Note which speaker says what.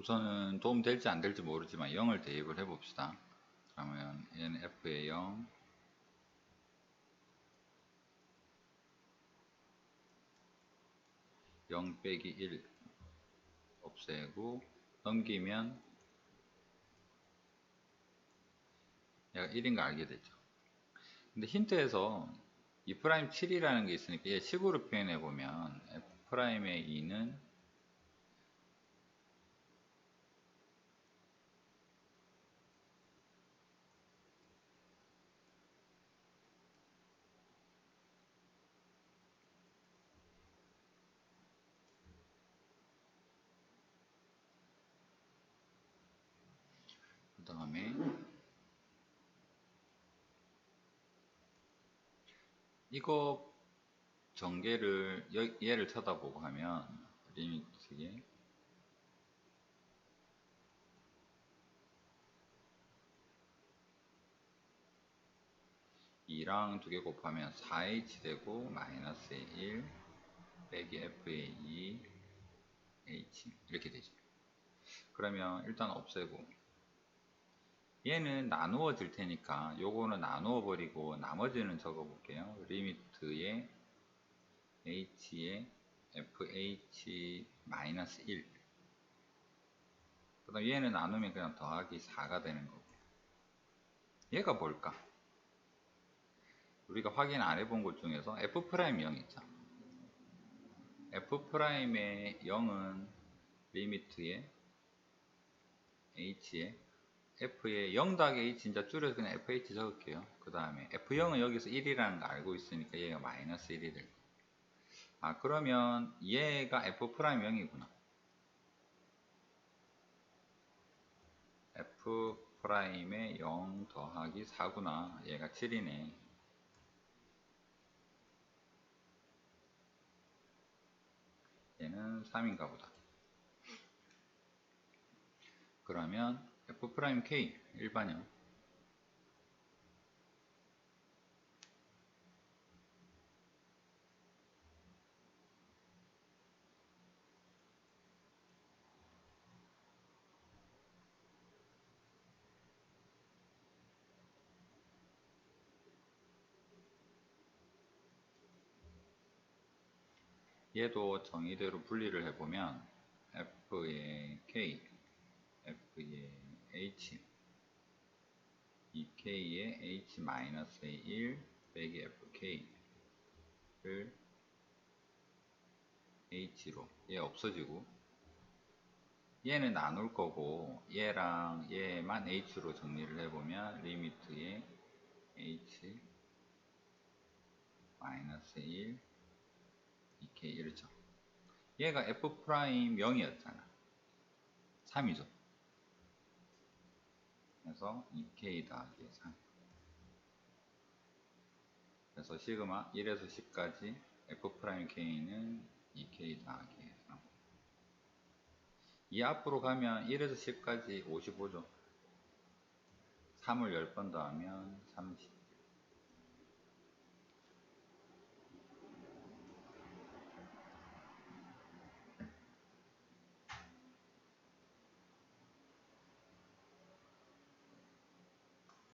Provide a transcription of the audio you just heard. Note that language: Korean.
Speaker 1: 우선은 도움 될지 안 될지 모르지만 0을 대입을 해 봅시다. 그러면 얘는 f의 0 0 빼기 1 없애고 넘기면 얘가 1인 거 알게 되죠. 근데 힌트에서 2프라임 7이라는 게 있으니까 얘 식으로 표현해 보면 f'의 2는 그 다음에 이거 전개를 여- 얘를 쳐다보고 하면 리미트에 2랑 두 개 곱하면 4h 되고 마이너스의 1 빼기 f의 2 h 이렇게 되죠. 그러면 일단 없애고 얘는 나누어 질 테니까 요거는 나누어 버리고 나머지는 적어 볼게요. 리미트에 h에 fh 마이너스 1. 그 다음 얘는 나누면 그냥 더하기 4가 되는 거고. 얘가 뭘까? 우리가 확인 안 해본 것 중에서 f' 0 있죠. f'의 0은 리미트에 h에 f에 0 더하기 진짜 줄여서 그냥 fh 적을게요. 그 다음에 f0은 여기서 1이라는 거 알고 있으니까 얘가 마이너스 1이 될 거예요. 아 그러면 얘가 f'0이구나. f'의 0 더하기 4구나. 얘가 7이네. 얘는 3인가 보다. 그러면 f'k 일반형. 얘도 정의대로 분리를 해보면 f의 k, f의 h, 이 k의 h 마이너스의 1 빼기 fk를 h로 얘 없어지고 얘는 나눌 거고 얘랑 얘만 h로 정리를 해보면 리미트의 h 마이너스 1 2k 이렇죠. 얘가 f 프라임 0이었잖아. 3이죠. 그래서 2k 더하기 3. 그래서 시그마 1에서 10까지 f 프라임 k는 2k 더하기 3. 이 앞으로 가면 1에서 10까지 55죠. 3을 10번 더하면 30.